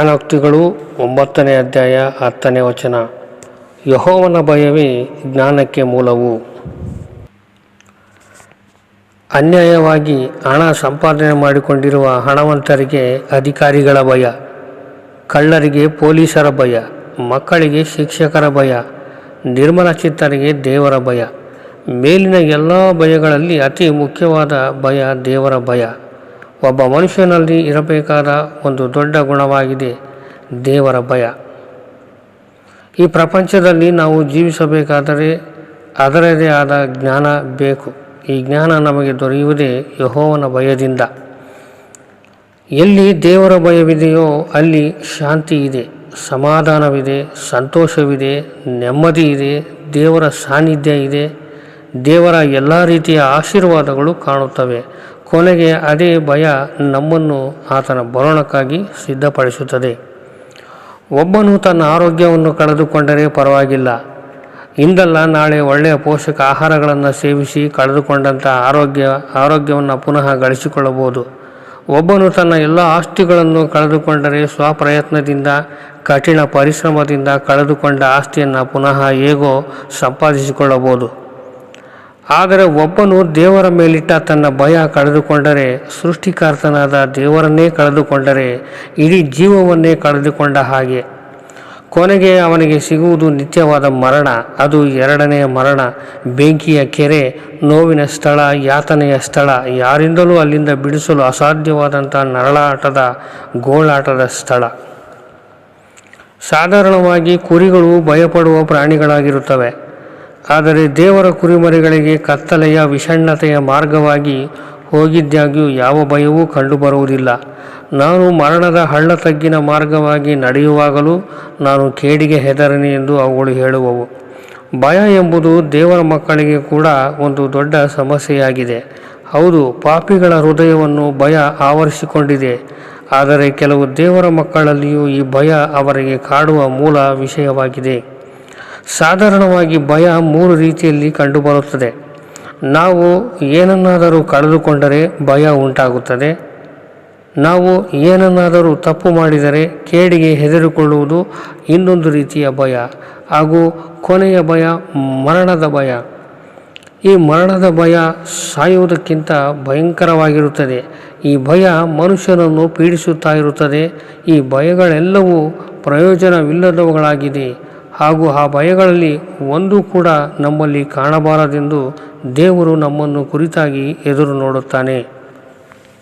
ಜ್ಞಾನೋಕ್ತಿಗಳು ಒಂಬತ್ತನೇ ಅಧ್ಯಾಯ ಹತ್ತನೇ ವಚನ. ಯಹೋವನ ಭಯವೇ ಜ್ಞಾನಕ್ಕೆ ಮೂಲವು. ಅನ್ಯಾಯವಾಗಿ ಹಣ ಸಂಪಾದನೆ ಮಾಡಿಕೊಂಡಿರುವ ಹಣವಂತರಿಗೆ ಅಧಿಕಾರಿಗಳ ಭಯ, ಕಳ್ಳರಿಗೆ ಪೊಲೀಸರ ಭಯ, ಮಕ್ಕಳಿಗೆ ಶಿಕ್ಷಕರ ಭಯ, ನಿರ್ಮಲ ಚಿತ್ತರಿಗೆ ದೇವರ ಭಯ, ಮೇಲಿನ ಎಲ್ಲ ಭಯಗಳಲ್ಲಿ ಅತಿ ಮುಖ್ಯವಾದ ಭಯ ದೇವರ ಭಯ. ಒಬ್ಬ ಮನುಷ್ಯನಲ್ಲಿ ಇರಬೇಕಾದ ಒಂದು ದೊಡ್ಡ ಗುಣವಾಗಿದೆ ದೇವರ ಭಯ. ಈ ಪ್ರಪಂಚದಲ್ಲಿ ನಾವು ಜೀವಿಸಬೇಕಾದರೆ ಅದರದೇ ಆದ ಜ್ಞಾನ ಬೇಕು. ಈ ಜ್ಞಾನ ನಮಗೆ ದೊರೆಯುವುದೇ ಯಹೋವನ ಭಯದಿಂದ. ಎಲ್ಲಿ ದೇವರ ಭಯವಿದೆಯೋ ಅಲ್ಲಿ ಶಾಂತಿ ಇದೆ, ಸಮಾಧಾನವಿದೆ, ಸಂತೋಷವಿದೆ, ನೆಮ್ಮದಿ ಇದೆ, ದೇವರ ಸಾನ್ನಿಧ್ಯ ಇದೆ, ದೇವರ ಎಲ್ಲ ರೀತಿಯ ಆಶೀರ್ವಾದಗಳು ಕಾಣುತ್ತವೆ. ಕೊನೆಗೆ ಅದೇ ಭಯ ನಮ್ಮನ್ನು ಆತನ ಬರೋಣಕ್ಕಾಗಿ ಸಿದ್ಧಪಡಿಸುತ್ತದೆ. ಒಬ್ಬನು ತನ್ನ ಆರೋಗ್ಯವನ್ನು ಕಳೆದುಕೊಂಡರೆ ಪರವಾಗಿಲ್ಲ. ಇಂದಲ್ಲ ನಾಳೆ ಒಳ್ಳೆಯ ಪೋಷಕ ಆಹಾರಗಳನ್ನು ಸೇವಿಸಿ ಕಳೆದುಕೊಂಡಂಥ ಆರೋಗ್ಯ, ಆರೋಗ್ಯವನ್ನು ಪುನಃ ಗಳಿಸಿಕೊಳ್ಳಬಹುದು. ಒಬ್ಬನು ತನ್ನ ಎಲ್ಲ ಆಸ್ತಿಗಳನ್ನು ಕಳೆದುಕೊಂಡರೆ ಸ್ವಪ್ರಯತ್ನದಿಂದ, ಕಠಿಣ ಪರಿಶ್ರಮದಿಂದ ಕಳೆದುಕೊಂಡ ಆಸ್ತಿಯನ್ನು ಪುನಃ ಹೇಗೋ ಸಂಪಾದಿಸಿಕೊಳ್ಳಬಹುದು. ಆದರೆ ಒಬ್ಬನು ದೇವರ ಮೇಲಿಟ್ಟ ತನ್ನ ಭಯ ಕಳೆದುಕೊಂಡರೆ, ಸೃಷ್ಟಿಕರ್ತನಾದ ದೇವರನ್ನೇ ಕಳೆದುಕೊಂಡರೆ, ಇಡೀ ಜೀವವನ್ನೇ ಕಳೆದುಕೊಂಡ ಹಾಗೆ. ಕೊನೆಗೆ ಅವನಿಗೆ ಸಿಗುವುದು ನಿತ್ಯವಾದ ಮರಣ. ಅದು ಎರಡನೆಯ ಮರಣ. ಬೆಂಕಿಯ ಕೆರೆ, ನೋವಿನ ಸ್ಥಳ, ಯಾತನೆಯ ಸ್ಥಳ. ಯಾರಿಂದಲೂ ಅಲ್ಲಿಂದ ಬಿಡಿಸಲು ಅಸಾಧ್ಯವಾದಂಥ ನರಳಾಟದ, ಗೋಳಾಟದ ಸ್ಥಳ. ಸಾಧಾರಣವಾಗಿ ಕುರಿಗಳು ಭಯಪಡುವ ಪ್ರಾಣಿಗಳಾಗಿರುತ್ತವೆ. ಆದರೆ ದೇವರ ಕುರಿಮರಿಗಳಿಗೆ ಕತ್ತಲೆಯ ವಿಷಣ್ಣತೆಯ ಮಾರ್ಗವಾಗಿ ಹೋಗಿದ್ದಾಗ್ಯೂ ಯಾವ ಭಯವೂ ಕಂಡುಬರುವುದಿಲ್ಲ. ನಾನು ಮರಣದ ಹಳ್ಳ ತಗ್ಗಿನ ಮಾರ್ಗವಾಗಿ ನಡೆಯುವಾಗಲೂ ನಾನು ಕೇಡಿಗೆ ಹೆದರನೆ ಎಂದು ಅವುಗಳು ಹೇಳುವವು. ಭಯ ಎಂಬುದು ದೇವರ ಮಕ್ಕಳಿಗೆ ಕೂಡ ಒಂದು ದೊಡ್ಡ ಸಮಸ್ಯೆಯಾಗಿದೆ. ಹೌದು, ಪಾಪಿಗಳ ಹೃದಯವನ್ನು ಭಯ ಆವರಿಸಿಕೊಂಡಿದೆ. ಆದರೆ ಕೆಲವು ದೇವರ ಮಕ್ಕಳಲ್ಲಿಯೂ ಈ ಭಯ ಅವರಿಗೆ ಕಾಡುವ ಮೂಲ ವಿಷಯವಾಗಿದೆ. ಸಾಧಾರಣವಾಗಿ ಭಯ ಮೂರು ರೀತಿಯಲ್ಲಿ ಕಂಡುಬರುತ್ತದೆ. ನಾವು ಏನನ್ನಾದರೂ ಕಳೆದುಕೊಂಡರೆ ಭಯ ಉಂಟಾಗುತ್ತದೆ. ನಾವು ಏನನ್ನಾದರೂ ತಪ್ಪು ಮಾಡಿದರೆ ಕೇಡಿಗೆ ಹೆದರಿಕೊಳ್ಳುವುದು ಇನ್ನೊಂದು ರೀತಿಯ ಭಯ ಹಾಗೂ ಕೊನೆಯ ಭಯ ಮರಣದ ಭಯ. ಈ ಮರಣದ ಭಯ ಸಾಯುವುದಕ್ಕಿಂತ ಭಯಂಕರವಾಗಿರುತ್ತದೆ. ಈ ಭಯ ಮನುಷ್ಯನನ್ನು ಪೀಡಿಸುತ್ತಾ ಇರುತ್ತದೆ. ಈ ಭಯಗಳೆಲ್ಲವೂ ಪ್ರಯೋಜನವಿಲ್ಲದವುಗಳಾಗಿದೆ ಹಾಗೂ ಆ ಭಯಗಳಲ್ಲಿ ಒಂದು ಕೂಡ ನಮ್ಮಲ್ಲಿ ಕಾಣಬಾರದೆಂದು ದೇವರು ನಮ್ಮನ್ನು ಕುರಿತಾಗಿ ಎದುರು ನೋಡುತ್ತಾನೆ.